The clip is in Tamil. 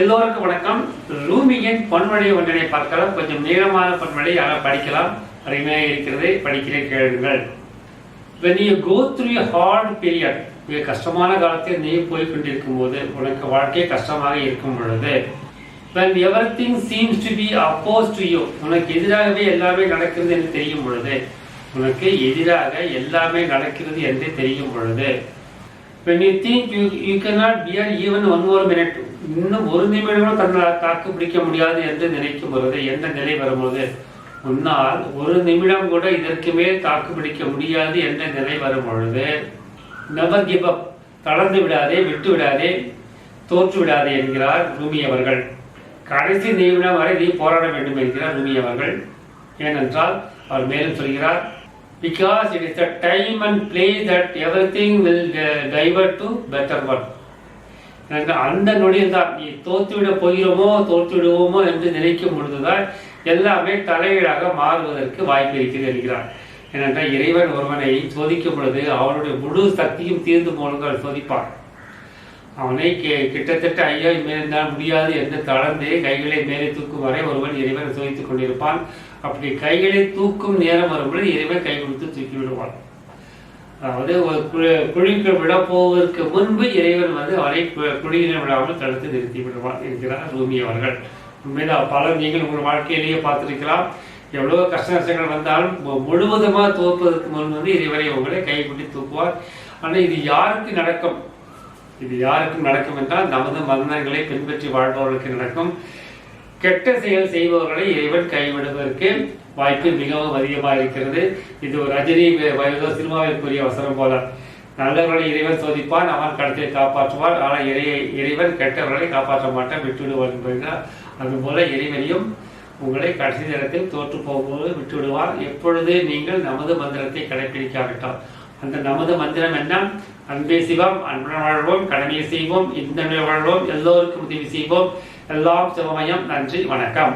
எல்லோருக்கும் வணக்கம். ரூமியின் பன்மொழி ஒன்றினை பார்க்கலாம். கொஞ்சம் நீளமான பன்மொழி யாரும் படிக்கலாம். அருமையாக இருக்கிறது. படிக்கிறேன் கேளுங்கள். When you go through a hard மிக கஷ்டமான காலத்தில் நீ போய் கொண்டிருக்கும் போது உனக்கு வாழ்க்கை கஷ்டமாக இருக்கும் பொழுது when everything seems to be oppose to you உனக்கு எதிராகவே எல்லாமே நடக்கிறது என்று தெரியும் பொழுது உனக்கு எதிராக எல்லாமே நடக்கிறது என்று தெரியும் பொழுது when you think you you can not bear even one ஒரு மினிட் இன்னும் ஒரு நிமிடம் தன்னை தன்னால் தாக்கு பிடிக்க முடியாது என்று நினைக்கும் பொழுது எந்த நிலை வரும்போது? உன்னால் ஒரு நிமிடம் கூட இதற்கு மேல் தாக்கு பிடிக்க முடியாது என்ற நிலை வரும் பொழுது நெவர் கிவ் அப் தளர்ந்து விடாதே விட்டு விடாதே தோற்று விடாதே என்கிறார் ரூமி அவர்கள். கடைசி நிமிடம் வரை நீ போராட வேண்டும் என்கிறார் ரூமி அவர்கள். ஏனென்றால் அவர் மேலும் சொல்கிறார் because it is the time and play that everything will divert to better one எனக்கு அந்த நொடியில் தான் நீ தோற்றுவிட போகிறோமோ தோற்று விடுவோமோ என்று நினைக்கும் பொழுதுதான் எல்லாமே தலைகீழாக மாறுவதற்கு வாய்ப்பு இருக்கிறது என்கிறார். ஏனென்றால் இறைவன் ஒருவனை சோதிக்கும் பொழுது அவனுடைய முழு சக்தியும் தீர்ந்து போனங்கள் சோதிப்பான். அவனை கிட்டத்தட்ட ஐயா மேலிருந்தால் முடியாது என்று தளர்ந்து கைகளை மேலே தூக்கும் வரை ஒருவன் இறைவன் சோதித்துக் கொண்டிருப்பான். அப்படி கைகளை தூக்கும் நேரம் வரும்பொழுது இறைவன் கை கொடுத்து தூக்கி விடுவான். அதாவது ஒரு குழி- குழிக்கு விட முன்பு இறைவன் வந்து அவரை குழியினை விடாமல் தடுத்து நிறுத்தி விடுவார் என்கிறார் ரூமி அவர்கள். உண்மையில பல நீங்கள் உங்கள் வாழ்க்கையிலேயே பார்த்திருக்கலாம். எவ்வளவு கஷ்ட நஷ்டங்கள் வந்தாலும் முழுவதுமாக முழுவதுமா தோற்பதற்கு முன் வந்து இறைவரை உங்களை கைப்பிடி தூக்குவார். ஆனால் இது யாருக்கு நடக்கும்? இது யாருக்கும் நடக்கும் என்றால் நமது மரணங்களை பின்பற்றி வாழ்பவர்களுக்கு நடக்கும். கெட்ட செயல் செய்பவர்களை இறைவன் கைவிடுவதற்கு வாய்ப்பு மிகவும் அதிகமாக இருக்கிறது. இது ஒரு ரஜினி வயதோ சினிமாவிற்குரிய அவசரம் போல. நல்லவர்களை இறைவன் சோதிப்பான் அவன் கடத்தை காப்பாற்றுவான். ஆனால் இறை இறைவன் கெட்டவர்களை காப்பாற்ற மாட்டான் விட்டுவிடுவான் என்பதுதான். அதுபோல இறைவனையும் உங்களை கடைசி நேரத்தில் தோற்று போகும்போது விட்டுவிடுவார். எப்பொழுது நீங்கள் நமது மந்திரத்தை கடைபிடிக்காவிட்டால் அந்த நமது மந்திரம் என்ன? அன்பே சிவம் அன்புடன் வாழ்வோம் கடமையை செய்வோம் இந்த வாழ்வோம் எல்லோருக்கும் உதவி செய்வோம். எல்லாம் சிவமயம் நன்றி வணக்கம்.